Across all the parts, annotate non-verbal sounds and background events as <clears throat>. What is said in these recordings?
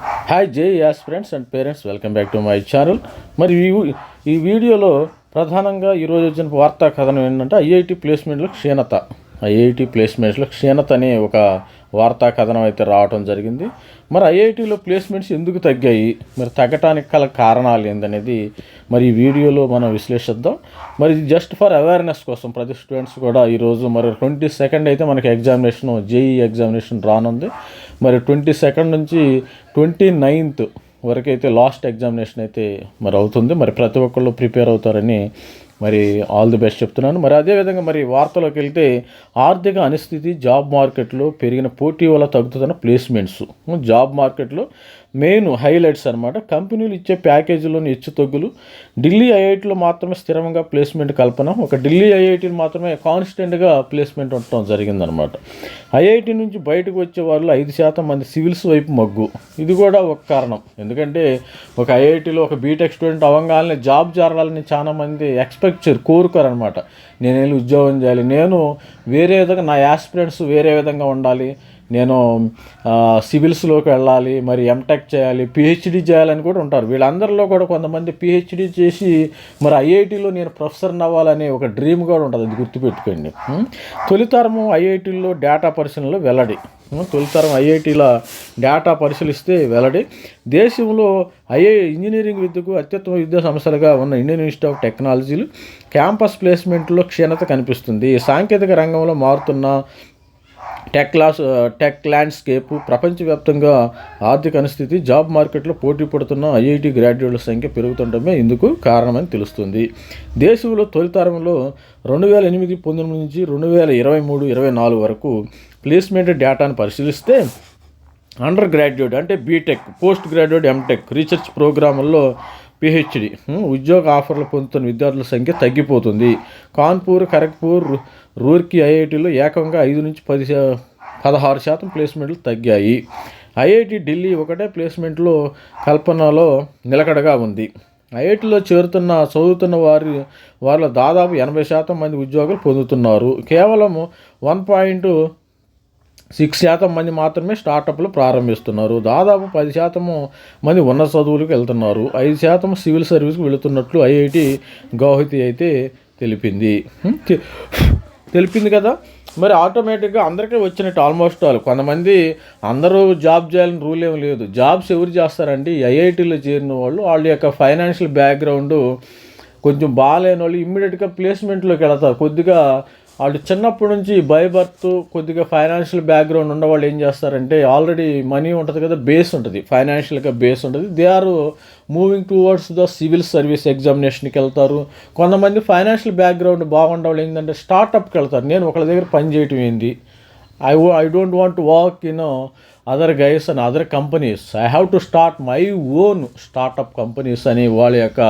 Hi జై as friends and parents welcome back to my channel మరి ఈ ఈ వీడియోలో ప్రధానంగా ఈరోజు వచ్చిన వార్తా కథనం ఏంటంటే ఐఐటి ప్లేస్మెంట్లో క్షీణత. ఐఐటి ప్లేస్మెంట్స్లో క్షీణత అనే ఒక వార్తా కథనం అయితే రావడం జరిగింది. మరి ఐఐటిలో ప్లేస్మెంట్స్ ఎందుకు తగ్గాయి? మరి తగ్గటానికి గల కారణాలు ఏందనేది మరి ఈ వీడియోలో మనం విశ్లేషిద్దాం. మరి జస్ట్ ఫర్ అవేర్నెస్ కోసం ప్రతి స్టూడెంట్స్ కూడా ఈరోజు మరి ట్వంటీ సెకండ్ అయితే మనకి ఎగ్జామినేషన్ జేఈ ఎగ్జామినేషన్ రానుంది. మరి ట్వంటీ సెకండ్ నుంచి ట్వంటీ నైన్త్ వరకైతే లాస్ట్ ఎగ్జామినేషన్ అయితే మరి అవుతుంది. మరి ప్రతి ఒక్కళ్ళు ప్రిపేర్ అవుతారని మరి ఆల్ ది బెస్ట్ చెప్తున్నాను. మరి అదేవిధంగా మరి వార్తలోకి వెళ్తే ఆర్థిక అనిస్థితి జాబ్ మార్కెట్లో పెరిగిన పోటీ వల్ల తగ్గుతున్న ప్లేస్మెంట్స్ జాబ్ మార్కెట్లో మెయిన్ హైలైట్స్ అనమాట కంపెనీలు ఇచ్చే ప్యాకేజీలోని హెచ్చు తగ్గులు. ఢిల్లీ ఐఐటిలో మాత్రమే స్థిరంగా ప్లేస్మెంట్ కల్పన. ఒక ఢిల్లీ ఐఐటిని మాత్రమే కాన్స్టెంట్గా ప్లేస్మెంట్ ఉండటం జరిగిందనమాట ఐఐటి నుంచి బయటకు వచ్చే వాళ్ళు ఐదు శాతం మంది సివిల్స్ వైపు మగ్గు. ఇది కూడా ఒక కారణం. ఎందుకంటే ఒక ఐఐటిలో ఒక బీటెక్ స్టూడెంట్ అవ్వగానే జాబ్ చేరాలని చాలా మంది ఎక్స్పెక్ట్ చేయరు కోరుకోరనమాట నేను ఉద్యోగం చేయాలి. నేను వేరే విధంగా నా యాస్పిరెంట్స్ వేరే విధంగా ఉండాలి. నేను సివిల్స్లోకి వెళ్ళాలి మరి ఎంటెక్ చేయాలి పిహెచ్డి చేయాలని కూడా ఉంటారు. వీళ్ళందరిలో కూడా కొంతమంది పిహెచ్డి చేసి మరి ఐఐటిలో నేను ప్రొఫెసర్ అవ్వాలనే ఒక డ్రీమ్ కూడా ఉంటుంది. అది గుర్తుపెట్టుకోండి. తొలితరము ఐఐటీలో డేటా పరిశీలనలో వెల్లడి తొలితరం ఐఐటీల డేటా పరిశీలిస్తే వెల్లడి దేశంలో ఐఐ ఇంజనీరింగ్ విద్యకు అత్యుత్తమ విద్యా సంస్థలుగా ఉన్న ఇండియన్ ఇన్స్టిట్యూట్ ఆఫ్ టెక్నాలజీలు క్యాంపస్ ప్లేస్మెంట్లో క్షీణత కనిపిస్తుంది. సాంకేతిక రంగంలో మారుతున్న టెక్ లాస్ టెక్ ల్యాండ్స్కేప్ ప్రపంచవ్యాప్తంగా ఆర్థిక అనిస్థితి జాబ్ మార్కెట్లో పోటీ పడుతున్న ఐఐటి గ్రాడ్యుయేట్ల సంఖ్య పెరుగుతుండటమే ఇందుకు కారణమని తెలుస్తుంది. దేశంలో తొలితరంలో రెండు వేల ఎనిమిది పంతొమ్మిది నుంచి రెండు వేల ఇరవై మూడు ఇరవై నాలుగు వరకు ప్లేస్మెంట్ డేటాను పరిశీలిస్తే అండర్ గ్రాడ్యుయేట్ అంటే BTech post graduate MTech research ప్రోగ్రాముల్లో PhD ఉద్యోగ ఆఫర్లు పొందుతున్న విద్యార్థుల సంఖ్య తగ్గిపోతుంది. కాన్పూర్ ఖరగ్పూర్ రూర్కీ ఐఐటీలో ఏకంగా ఐదు నుంచి పది పదహారు శాతం ప్లేస్మెంట్లు తగ్గాయి. ఐఐటి ఢిల్లీ ఒకటే ప్లేస్మెంట్లో కల్పనలో నిలకడగా ఉంది. ఐఐటిలో చేరుతున్న చదువుతున్న వారి వాళ్ళ దాదాపు ఎనభై శాతం మంది ఉద్యోగాలు పొందుతున్నారు. కేవలం వన్ పాయింట్ సిక్స్ శాతం మంది మాత్రమే స్టార్టప్లు ప్రారంభిస్తున్నారు. దాదాపు పది శాతము మంది ఉన్నత చదువులకు వెళ్తున్నారు. ఐదు శాతం సివిల్ సర్వీస్కి వెళుతున్నట్లు ఐఐటి గౌహతి అయితే తెలిపింది. తెలిపింది కదా? మరి ఆటోమేటిక్గా అందరికీ వచ్చినట్టు ఆల్మోస్ట్ ఆల్. కొంతమంది అందరూ జాబ్ చేయాలని రూల్ ఏం లేదు. జాబ్స్ ఎవరు చేస్తారంటే ఐఐటీలో చేరిన వాళ్ళు వాళ్ళ యొక్క ఫైనాన్షియల్ బ్యాక్గ్రౌండ్ కొంచెం బాగాలేని వాళ్ళు ఇమ్మీడియట్గా ప్లేస్మెంట్లోకి వెళతారు. కొద్దిగా వాళ్ళు చిన్నప్పటి నుంచి బై బర్త్ కొద్దిగా ఫైనాన్షియల్ బ్యాక్గ్రౌండ్ ఉన్న వాళ్ళు ఏం చేస్తారంటే ఆల్రెడీ మనీ ఉంటుంది కదా బేస్ ఉంటుంది. ఫైనాన్షియల్గా బేస్ ఉంటుంది. They are moving towards the civil service ఎగ్జామినేషన్కి వెళ్తారు. కొంతమంది ఫైనాన్షియల్ బ్యాక్గ్రౌండ్ బాగుండే వాళ్ళు ఏంటంటే స్టార్టప్కి వెళ్తారు. నేను ఒకళ్ళ దగ్గర పని చేయటం ఏంది? I I don't want work you know other guys and other companies I have to start my own startup companies అని వాళ్ళ యొక్క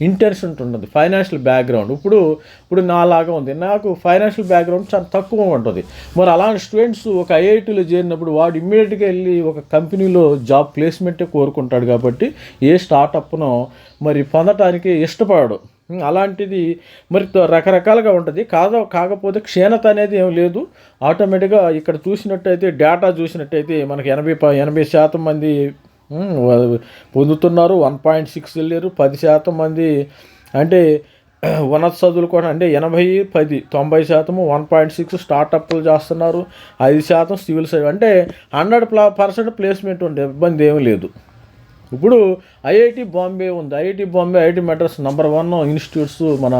ఇంటెన్షన్ ఉంటుంది. ఫైనాన్షియల్ బ్యాక్గ్రౌండ్ ఇప్పుడు ఇప్పుడు నాలాగా ఉంది. నాకు ఫైనాన్షియల్ బ్యాక్గ్రౌండ్ చాలా తక్కువ ఉంటుంది. మరి అలాంటి స్టూడెంట్స్ ఒక ఐఐటీలో చేరినప్పుడు వాడు ఇమ్మీడియట్గా వెళ్ళి ఒక కంపెనీలో జాబ్ ప్లేస్మెంటే కోరుకుంటాడు కాబట్టి ఏ స్టార్టప్ను మరి పొందటానికి ఇష్టపడాడు. అలాంటిది మరి రకరకాలుగా ఉంటుంది. కాదో కాకపోతే క్షీణత అనేది ఏం లేదు. ఆటోమేటిక్గా ఇక్కడ చూసినట్టయితే డేటా చూసినట్టయితే మనకి ఎనభై ప- ఎనభై శాతం మంది పొందుతున్నారు. వన్ పాయింట్ సిక్స్ వెళ్ళారు పది శాతం మంది అంటే <clears throat> ఉన్నత చదువులు కూడా అంటే ఎనభై పది తొంభై శాతము వన్ పాయింట్ సిక్స్ స్టార్టప్లు చేస్తున్నారు. ఐదు శాతం సివిల్ సర్వీస్ అంటే హండ్రెడ్ ప్లా పర్సెంట్ ప్లేస్మెంట్ ఉండే ఇబ్బంది ఏమీ లేదు. ఇప్పుడు ఐఐటి బాంబే ఉంది. IIT Bombay IIT Madras number one institutes మన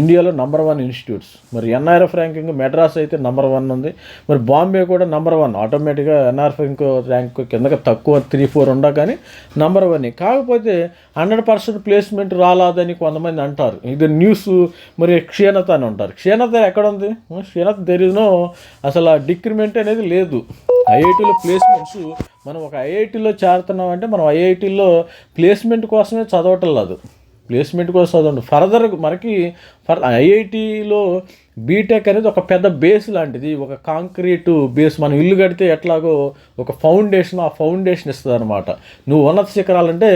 ఇండియాలో నెంబర్ వన్ ఇన్స్టిట్యూట్స్. మరి ఎన్ఆర్ఎఫ్ ర్యాంకింగ్ మెడ్రాస్ అయితే నెంబర్ వన్ ఉంది. మరి బాంబే కూడా నెంబర్ వన్ ఆటోమేటిక్గా ఎన్ఆర్ఎఫ్ ర్యాంక్ ర్యాంక్ కిందకి తక్కువ త్రీ ఫోర్ ఉండా కానీ నెంబర్ వన్ కాకపోతే హండ్రెడ్ పర్సెంట్ ప్లేస్మెంట్ రాలాదని కొంతమంది అంటారు. ఇది న్యూస్ మరి క్షీణత అని అంటారు. క్షీణత ఎక్కడ ఉంది? క్షీణత తెరీనో అసలు ఆ డిక్రిమెంట్ అనేది లేదు. ఐఐటీలో ప్లేస్మెంట్స్ మనం ఒక ఐఐటీలో చేరుతున్నాం అంటే మనం ఐఐటీలో ప్లేస్మెంట్ కోసమే చదవటం లేదు. ప్లేస్మెంట్ కోసం చదవండి. ఫర్దర్ మనకి ఫర్ ఐఐటిలో బీటెక్ అనేది ఒక పెద్ద బేస్ లాంటిది. ఒక కాంక్రీటు బేస్ మనం ఇల్లు కడితే ఎట్లాగో ఒక ఫౌండేషన్ ఆ ఫౌండేషన్ ఇస్తుంది అనమాట నువ్వు ఉన్నత శిఖరాలంటే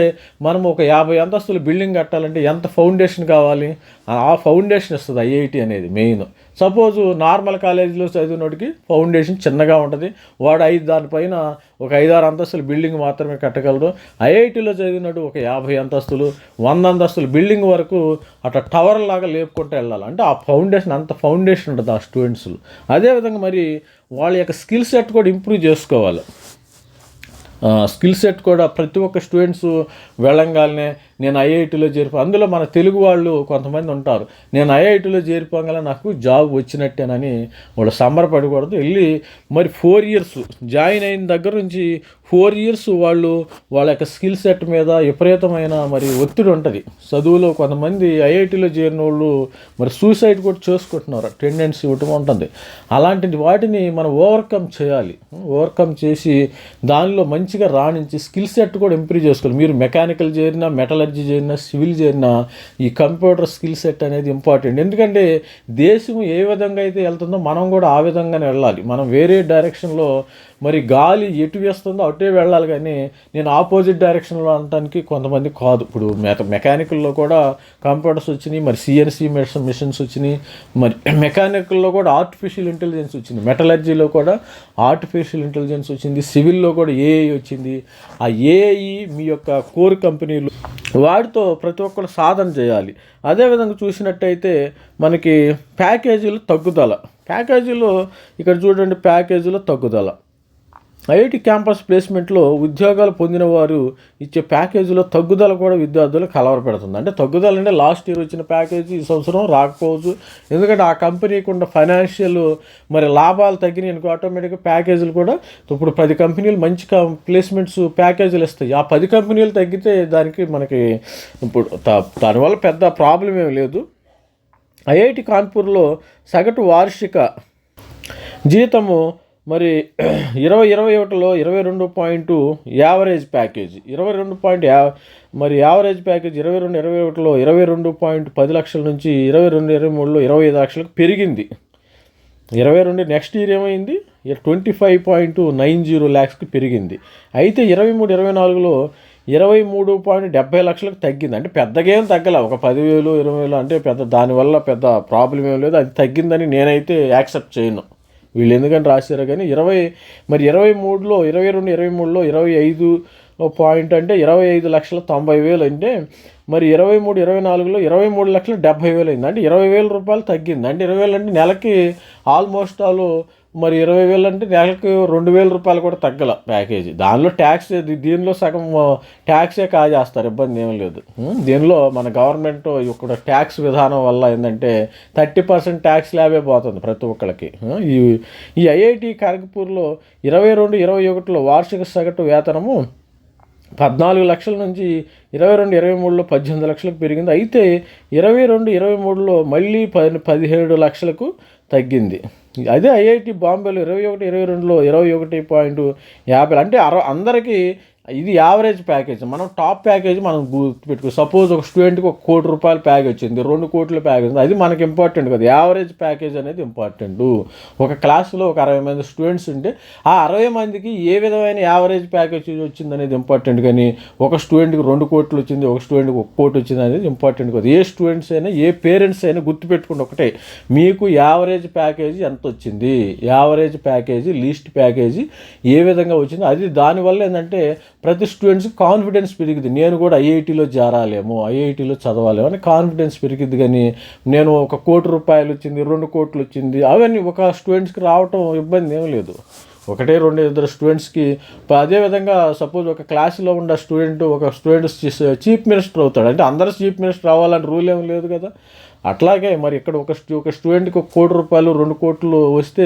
మనం ఒక యాభై అంతస్తుల బిల్డింగ్ కట్టాలంటే ఎంత ఫౌండేషన్ కావాలి? ఆ ఫౌండేషన్ ఇస్తుంది ఐఐటి అనేది మెయిన్ సపోజు నార్మల్ కాలేజీలో చదివినోడికి ఫౌండేషన్ చిన్నగా ఉంటుంది. వాడు ఐదు దానిపైన ఒక ఐదారు అంతస్తుల బిల్డింగ్ మాత్రమే కట్టగలరు ఐఐటిలో చదివినట్టు ఒక యాభై అంతస్తులు వంద అంతస్తుల బిల్డింగ్ వరకు అట్లా టవర్ లాగా వెతుక్కుంటూ వెళ్ళాలి. అంటే ఆ ఫౌండేషన్ అంత ఫౌండేషన్ ఉంటుంది ఆ స్టూడెంట్స్లో అదేవిధంగా మరి వాళ్ళ యొక్క స్కిల్ సెట్ కూడా ఇంప్రూవ్ చేసుకోవాలి. స్కిల్ సెట్ కూడా ప్రతి ఒక్క స్టూడెంట్స్ వెళ్ళంగానే నేను ఐఐటిలో చేరిపో అందులో మన తెలుగు వాళ్ళు కొంతమంది ఉంటారు. నేను ఐఐటిలో చేరిపోగల నాకు జాబ్ వచ్చినట్టేనని వాళ్ళు సంబరపడకూడదు. వెళ్ళి మరి ఫోర్ ఇయర్స్ జాయిన్ అయిన దగ్గర నుంచి ఫోర్ ఇయర్స్ వాళ్ళు వాళ్ళ యొక్క స్కిల్ సెట్ మీద విపరీతమైన మరి ఒత్తిడి ఉంటుంది. చదువులో కొంతమంది ఐఐటిలో చేరిన వాళ్ళు మరి సూసైడ్ కూడా చేసుకుంటున్నారు. టెండెన్సీ ఇవ్వటం ఉంటుంది. అలాంటి వాటిని మనం ఓవర్కమ్ చేయాలి. ఓవర్కమ్ చేసి దానిలో మంచిగా రాణించి స్కిల్ సెట్ కూడా ఇంప్రూవ్ చేసుకోవాలి. మీరు మెకానికల్ చేరినా మెటలర్జీ చేరినా సివిల్ చేరినా ఈ కంప్యూటర్ స్కిల్ సెట్ అనేది ఇంపార్టెంట్. ఎందుకంటే దేశం ఏ విధంగా అయితే వెళ్తుందో మనం కూడా ఆ విధంగానే వెళ్ళాలి. మనం వేరే డైరెక్షన్లో మరి గాలి ఎటు వేస్తుందో అటే వెళ్ళాలి కానీ నేను ఆపోజిట్ డైరెక్షన్లో అనడానికి కొంతమంది కాదు. ఇప్పుడు మెక మెకానికల్లో కూడా కంప్యూటర్స్ వచ్చినాయి మరి సిఎన్సి మిషన్స్ వచ్చినాయి మరి మెకానికల్లో కూడా ఆర్టిఫిషియల్ ఇంటెలిజెన్స్ వచ్చింది. మెటలర్జీలో కూడా ఆర్టిఫిషియల్ ఇంటెలిజెన్స్ వచ్చింది సివిల్లో కూడా ఏఐ వచ్చింది. ఆ ఏఐ మీ యొక్క కోర్ కంపెనీలు వాటితో ప్రతి ఒక్కరు సాధన చేయాలి. అదేవిధంగా చూసినట్టయితే మనకి ప్యాకేజీలు తగ్గుదల. ప్యాకేజీలో ఇక్కడ చూడండి ప్యాకేజీలో తగ్గుదల. ఐఐటి క్యాంపస్ ప్లేస్మెంట్లో ఉద్యోగాలు పొందిన వారు ఇచ్చే ప్యాకేజీలో తగ్గుదల కూడా విద్యార్థులు కలవరపెడుతుంది. అంటే తగ్గుదల అంటే లాస్ట్ ఇయర్ వచ్చిన ప్యాకేజీ ఈ సంవత్సరం రాకపోవచ్చు. ఎందుకంటే ఆ కంపెనీకి ఉన్న ఫైనాన్షియల్ మరి లాభాలు తగ్గినాయి అనుకో ఆటోమేటిక్గా ప్యాకేజీలు కూడా ఇప్పుడు పది కంపెనీలు మంచి ప్లేస్మెంట్స్ ప్యాకేజీలు ఇస్తాయి. ఆ పది కంపెనీలు తగ్గితే దానికి మనకి ఇప్పుడు దానివల్ల పెద్ద ప్రాబ్లం ఏమి లేదు. ఐఐటి కాన్పూర్లో సగటు వార్షిక జీతము మరి ఇరవై ఇరవై ఒకటిలో ఇరవై రెండు పాయింట్ యావరేజ్ ప్యాకేజ్. ఇరవై రెండు పాయింట్ యా మరి యావరేజ్ ప్యాకేజ్ ఇరవై రెండు ఇరవై ఒకటిలో ఇరవై రెండు పాయింట్ పది లక్షల నుంచి ఇరవై రెండు ఇరవై మూడులో ఇరవై ఐదు లక్షలకు పెరిగింది. ఇరవై రెండు నెక్స్ట్ ఇయర్ ఏమైంది? Twenty five point nine zero ల్యాక్స్కి పెరిగింది. అయితే ఇరవై మూడు ఇరవై నాలుగులో ఇరవై మూడు పాయింట్ డెబ్బై లక్షలకు తగ్గింది. అంటే పెద్దగా ఏం తగ్గలే. ఒక పదివేలు ఇరవై వేలు అంటే పెద్ద దానివల్ల పెద్ద ప్రాబ్లం ఏం లేదు. అది తగ్గిందని నేనైతే యాక్సెప్ట్ చేయను. వీళ్ళు ఎందుకని రాశారు కానీ ఇరవై మరి ఇరవై మూడులో ఇరవై రెండు ఇరవై మూడులో ఇరవై ఐదు పాయింట్ అంటే ఇరవై ఐదు లక్షల తొంభై వేలు అంటే మరి ఇరవై మూడు ఇరవై నాలుగులో ఇరవై మూడు లక్షల డెబ్బై వేలు అయింది. అంటే ఇరవై వేల రూపాయలు తగ్గింది. అంటే ఇరవై వేలు అంటే నెలకి ఆల్మోస్ట్ ఆల్ మరి ఇరవై వేలు అంటే నెలకు రెండు వేల రూపాయలు కూడా తగ్గల ప్యాకేజీ. దానిలో ట్యాక్స్ దీనిలో సగం ట్యాక్సే కాజేస్తారు. ఇబ్బంది ఏం లేదు. దీనిలో మన గవర్నమెంట్ ఇక్కడ ట్యాక్స్ విధానం వల్ల ఏంటంటే థర్టీ పర్సెంట్ ట్యాక్స్ ల్యాబే పోతుంది ప్రతి ఒక్కరికి ఈ ఈ ఐఐటి ఖరగ్పూర్లో ఇరవై రెండు ఇరవై ఒకటిలో వార్షిక సగటు వేతనము పద్నాలుగు లక్షల నుంచి ఇరవై రెండు ఇరవై మూడులో పద్దెనిమిది లక్షలకు పెరిగింది. అయితే ఇరవై రెండు ఇరవై మూడులో మళ్ళీ పది పదిహేడు లక్షలకు తగ్గింది. అదే ఐఐటి బాంబేలో ఇరవై ఒకటి ఇరవై రెండులో ఇరవై ఒకటి పాయింట్ యాభై అంటే అర అందరికీ ఇది యావరేజ్ ప్యాకేజ్ మనం టాప్ ప్యాకేజ్ మనం గుర్తుపెట్టుకో సపోజ్ ఒక స్టూడెంట్కి ఒక కోటి రూపాయల ప్యాకేజ్ వచ్చింది రెండు కోట్ల ప్యాకేజ్ ఉంది. అది మనకి ఇంపార్టెంట్ కదా. యావరేజ్ ప్యాకేజ్ అనేది ఇంపార్టెంట్ ఒక క్లాస్లో ఒక అరవై మంది స్టూడెంట్స్ ఉంటే ఆ అరవై మందికి ఏ విధమైన యావరేజ్ ప్యాకేజ్ వచ్చింది అనేది ఇంపార్టెంట్ కానీ ఒక స్టూడెంట్కి రెండు కోట్లు వచ్చింది ఒక స్టూడెంట్కి ఒక కోటి వచ్చింది అనేది ఇంపార్టెంట్ కదా. ఏ స్టూడెంట్స్ అయినా ఏ పేరెంట్స్ అయినా గుర్తుపెట్టుకుంటే ఒకటే. మీకు యావరేజ్ ప్యాకేజీ ఎంత వచ్చింది? యావరేజ్ ప్యాకేజీ లీస్ట్ ప్యాకేజీ ఏ విధంగా వచ్చింది? అది దానివల్ల ఏంటంటే ప్రతి స్టూడెంట్స్కి కాన్ఫిడెన్స్ పెరిగింది నేను కూడా ఐఐటీలో చేరాలేమో ఐఐటీలో చదవాలేమో అని కాన్ఫిడెన్స్ పెరిగింది కానీ నేను ఒక కోటి రూపాయలు వచ్చింది రెండు కోట్లు వచ్చింది అవన్నీ ఒక స్టూడెంట్స్కి రావటం ఇబ్బంది ఏం లేదు. ఒకటే రెండు ఇద్దరు స్టూడెంట్స్కి అదేవిధంగా సపోజ్ ఒక క్లాస్లో ఉన్న స్టూడెంట్ ఒక స్టూడెంట్ చీఫ్ మినిస్టర్ అవుతాడు. అంటే అందరూ చీఫ్ మినిస్టర్ అవ్వాలని రూల్ ఏం లేదు కదా. అట్లాగే మరి ఇక్కడ ఒక స్టూ ఒక స్టూడెంట్కి ఒక కోటి రూపాయలు రెండు కోట్లు వస్తే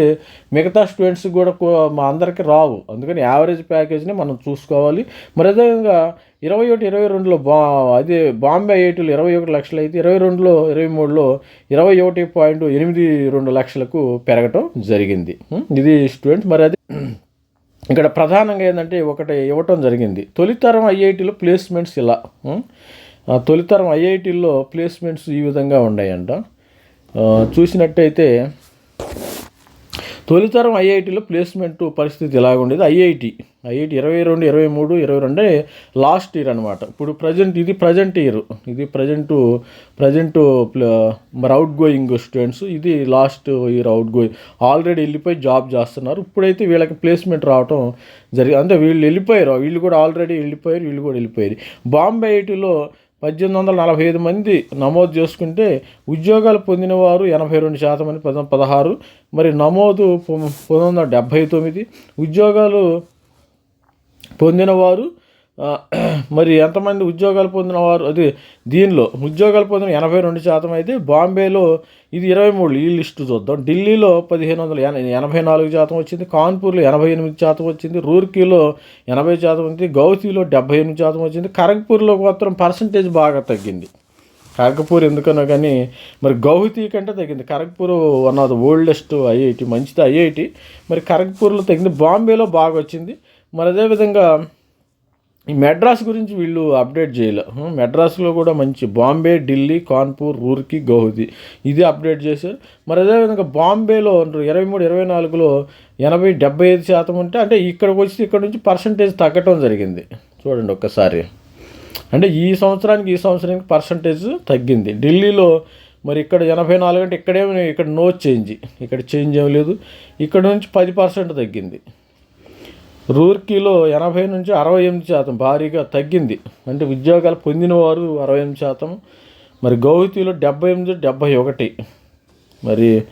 మిగతా స్టూడెంట్స్కి కూడా మా అందరికీ రావు. అందుకని యావరేజ్ ప్యాకేజ్ని మనం చూసుకోవాలి. మరి అదేవిధంగా ఇరవై ఒకటి ఇరవై రెండులో బా అదే బాంబే ఐఐటీలో ఇరవై ఒకటి లక్షలు అయితే ఇరవై రెండులో ఇరవై మూడులో ఇరవై ఒకటి పాయింట్ ఎనిమిది రెండు లక్షలకు పెరగటం జరిగింది. ఇది స్టూడెంట్స్ మరి అది ఇక్కడ ప్రధానంగా ఏంటంటే ఒకటి ఇవ్వటం జరిగింది. తొలితరం ఐఐటీలో ప్లేస్మెంట్స్ ఇలా. తొలితరం ఐఐటీల్లో ప్లేస్మెంట్స్ ఈ విధంగా ఉన్నాయంట. చూసినట్టయితే తొలితరం ఐఐటిలో ప్లేస్మెంట్ పరిస్థితి ఎలాగుండేది? ఉండేది ఐఐటి. ఐఐటి ఇరవై రెండు ఇరవై మూడు ఇరవై రెండు లాస్ట్ ఇయర్ అనమాట ఇప్పుడు ప్రజెంట్ ఇది ప్రజెంట్ ఇయర్. ఇది ప్రజెంట్ ప్రజెంట్ మరి అవుట్ గోయింగ్ స్టూడెంట్స్ ఇది last year out going already వెళ్ళిపోయి జాబ్ చేస్తున్నారు. ఇప్పుడైతే వీళ్ళకి ప్లేస్మెంట్ రావటం జరిగింది అంటే వీళ్ళు వెళ్ళిపోయారు. వీళ్ళు కూడా ఆల్రెడీ వెళ్ళిపోయారు వీళ్ళు కూడా వెళ్ళిపోయారు. బాంబే ఐటీలో పద్దెనిమిది వందల నలభై ఐదు మంది నమోదు చేసుకుంటే ఉద్యోగాలు పొందినవారు ఎనభై రెండు శాతం అని పద పదహారు. మరి నమోదు పంతొమ్మిది వందల డెబ్భై తొమ్మిది. ఉద్యోగాలు పొందినవారు మరి ఎంతమంది ఉద్యోగాలు పొందిన వారు అది దీనిలో ఉద్యోగాలు పొందిన ఎనభై రెండు శాతం అయితే బాంబేలో ఇది ఇరవై మూడు ఈ లిస్టు చూద్దాం. ఢిల్లీలో పదిహేను వందల ఎన- ఎనభై నాలుగు శాతం వచ్చింది కాన్పూర్లో ఎనభై ఎనిమిది శాతం వచ్చింది రూర్కీలో ఎనభై శాతం వచ్చింది గౌతీలో డెబ్బై ఎనిమిది శాతం వచ్చింది ఖరగ్పూర్లో మాత్రం పర్సంటేజ్ బాగా తగ్గింది. ఖరగ్పూర్ ఎందుకనో కానీ మరి గౌహతి కంటే తగ్గింది. Kharagpur one of the oldest IIT మంచిది ఐఐటి. మరి ఖరగ్పూర్లో తగ్గింది బాంబేలో బాగా వచ్చింది. మరి అదేవిధంగా ఈ మెడ్రాస్ గురించి వీళ్ళు అప్డేట్ చేయలే. మెడ్రాస్లో కూడా మంచి. బాంబే ఢిల్లీ కాన్పూర్ రూర్కి గౌహతి. ఇది అప్డేట్ చేశారు. మరి అదేవిధంగా బాంబేలో ఇరవై మూడు ఇరవై నాలుగులో ఎనభై డెబ్బై ఐదు శాతం ఉంటే అంటే ఇక్కడికి వచ్చి ఇక్కడ నుంచి పర్సంటేజ్ తగ్గటం జరిగింది. చూడండి ఒక్కసారి. అంటే ఈ సంవత్సరానికి ఈ సంవత్సరానికి పర్సంటేజ్ తగ్గింది. ఢిల్లీలో మరి ఇక్కడ ఎనభై నాలుగు అంటే ఇక్కడేమి ఇక్కడ నో చేంజ్. ఇక్కడ చేంజ్ ఏమి లేదు. ఇక్కడ నుంచి పది పర్సెంట్ తగ్గింది. రూర్కీలో ఎనభై నుంచి అరవై ఎనిమిది శాతం భారీగా తగ్గింది. అంటే ఉద్యోగాలు పొందిన వారు అరవై ఎనిమిది శాతం మరి గౌహతిలో డెబ్బై ఎనిమిది డెబ్బై ఒకటి. మరి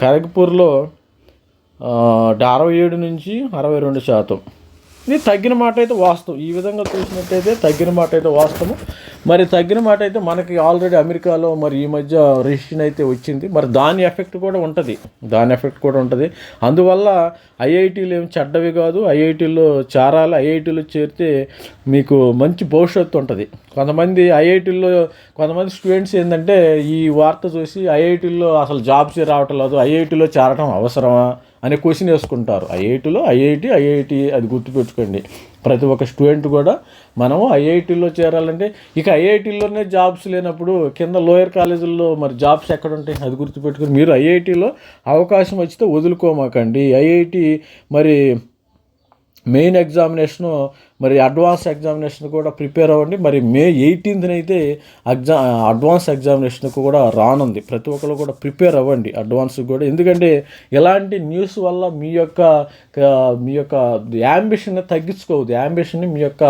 ఖరగ్పూర్లో అరవై ఏడు నుంచి అరవై రెండు శాతం. ఇది తగ్గిన మాట అయితే వాస్తవం. ఈ విధంగా చూసినట్టయితే తగ్గిన మాట అయితే వాస్తవం. మరి తగ్గిన మాట అయితే మనకి ఆల్రెడీ అమెరికాలో మరి ఈ మధ్య రిజిస్ట్రేషన్ అయితే వచ్చింది. మరి దాని ఎఫెక్ట్ కూడా ఉంటుంది. దాని ఎఫెక్ట్ కూడా ఉంటుంది. అందువల్ల ఐఐటీలు ఏం చెడ్డవి కాదు. ఐఐటీలో చేరాలి ఐఐటీలో చేరితే మీకు మంచి భవిష్యత్తు ఉంటుంది. కొంతమంది ఐఐటీల్లో కొంతమంది స్టూడెంట్స్ ఏంటంటే ఈ వార్త చూసి ఐఐటీల్లో అసలు జాబ్స్ రావటం లేదు. ఐఐటీలో చేరటం అవసరమా? అనే క్వశ్చన్ వేసుకుంటారు. ఐఐటీలో ఐఐటి ఐఐటి అది గుర్తుపెట్టుకోండి. ప్రతి ఒక్క స్టూడెంట్ కూడా మనము ఐఐటిలో చేరాలంటే ఇక ఐఐటిలోనే జాబ్స్ లేనప్పుడు కింద లోయర్ కాలేజీల్లో మరి జాబ్స్ ఎక్కడ ఉంటాయి అది గుర్తుపెట్టుకుని మీరు ఐఐటిలో అవకాశం వచ్చితే వదులుకోమాకండి. ఐఐటి మరి మెయిన్ ఎగ్జామినేషను మరి అడ్వాన్స్ ఎగ్జామినేషన్ కూడా ప్రిపేర్ అవ్వండి. మరి మే ఎయిటీన్త్న అయితే ఎగ్జా అడ్వాన్స్ ఎగ్జామినేషన్కు కూడా రానుంది. ప్రతి ఒక్కరు కూడా ప్రిపేర్ అవ్వండి అడ్వాన్స్ కూడా. ఎందుకంటే ఇలాంటి న్యూస్ వల్ల మీ యొక్క మీ యొక్క యాంబిషన్ని తగ్గించుకోవద్దు. యాంబిషన్ని మీ యొక్క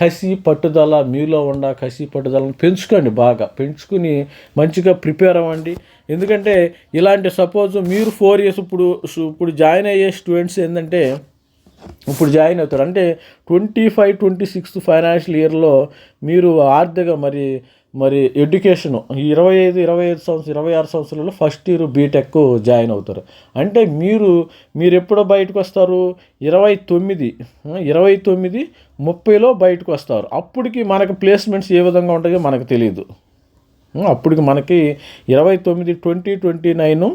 కసి పట్టుదల మీలో ఉన్న కసి పట్టుదలను పెంచుకోండి బాగా. పెంచుకుని మంచిగా ప్రిపేర్ అవ్వండి. ఎందుకంటే ఇలాంటి సపోజ్ మీరు ఫోర్ ఇయర్స్ ఇప్పుడు ఇప్పుడు జాయిన్ అయ్యే స్టూడెంట్స్ ఏంటంటే ఇప్పుడు జాయిన్ అవుతారు. అంటే twenty five twenty sixth financial ఇయర్లో మీరు ఆర్థిక మరి మరి ఎడ్యుకేషన్ ఇరవై ఐదు ఇరవై ఐదు సంవత్సరం ఇరవై ఆరు సంవత్సరాలలో ఫస్ట్ ఇయర్ బీటెక్ జాయిన్ అవుతారు. అంటే మీరు మీరు ఎప్పుడో బయటకు వస్తారు? ఇరవై తొమ్మిది ఇరవై తొమ్మిది ముప్పైలో బయటకు వస్తారు. అప్పటికి మనకు ప్లేస్మెంట్స్ ఏ విధంగా ఉంటాయో మనకు తెలియదు అప్పటికి మనకి ఇరవై తొమ్మిది ట్వంటీ ట్వంటీ నైన్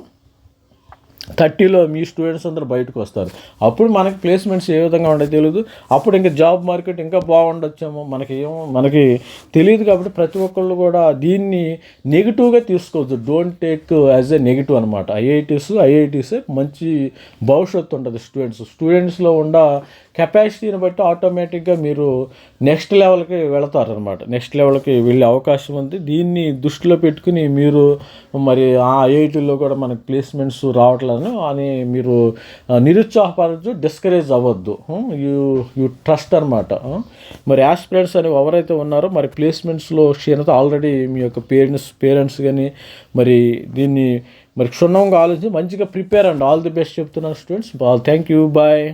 థర్టీలో మీ స్టూడెంట్స్ అందరూ బయటకు వస్తారు. అప్పుడు మనకి ప్లేస్మెంట్స్ ఏ విధంగా ఉండదో తెలియదు అప్పుడు ఇంకా జాబ్ మార్కెట్ ఇంకా బాగుండొచ్చేమో. మనకి ఏమో మనకి తెలియదు కాబట్టి ప్రతి ఒక్కళ్ళు కూడా దీన్ని నెగిటివ్గా తీసుకోవద్దు. Don't take as a negative అనమాట ఐఐటీస్ ఐఐటీస్ మంచి భవిష్యత్తు ఉంటుంది స్టూడెంట్స్. స్టూడెంట్స్లో ఉన్న కెపాసిటీని బట్టి ఆటోమేటిక్గా మీరు నెక్స్ట్ లెవెల్కి వెళతారనమాట నెక్స్ట్ లెవెల్కి వెళ్ళే అవకాశం ఉంది. దీన్ని దృష్టిలో పెట్టుకుని మీరు మరి ఆ ఐఐటీలో కూడా మనకి ప్లేస్మెంట్స్ రావట్లేదు అని మీరు నిరుత్సాహపరచు డిస్కరేజ్ అవ్వద్దు. యూ యూ ట్రస్ట్ అనమాట మరి యాస్పిరెంట్స్ అనేవి ఎవరైతే ఉన్నారో మరి ప్లేస్మెంట్స్లో క్షీణత ఆల్రెడీ మీ యొక్క పేరెంట్స్ పేరెంట్స్ కానీ మరి దీన్ని మరి క్షుణ్ణంగా ఆలోచించి మంచిగా ప్రిపేర్ అండి. ఆల్ ది బెస్ట్ చెప్తున్నాను స్టూడెంట్స్. Thank you bye.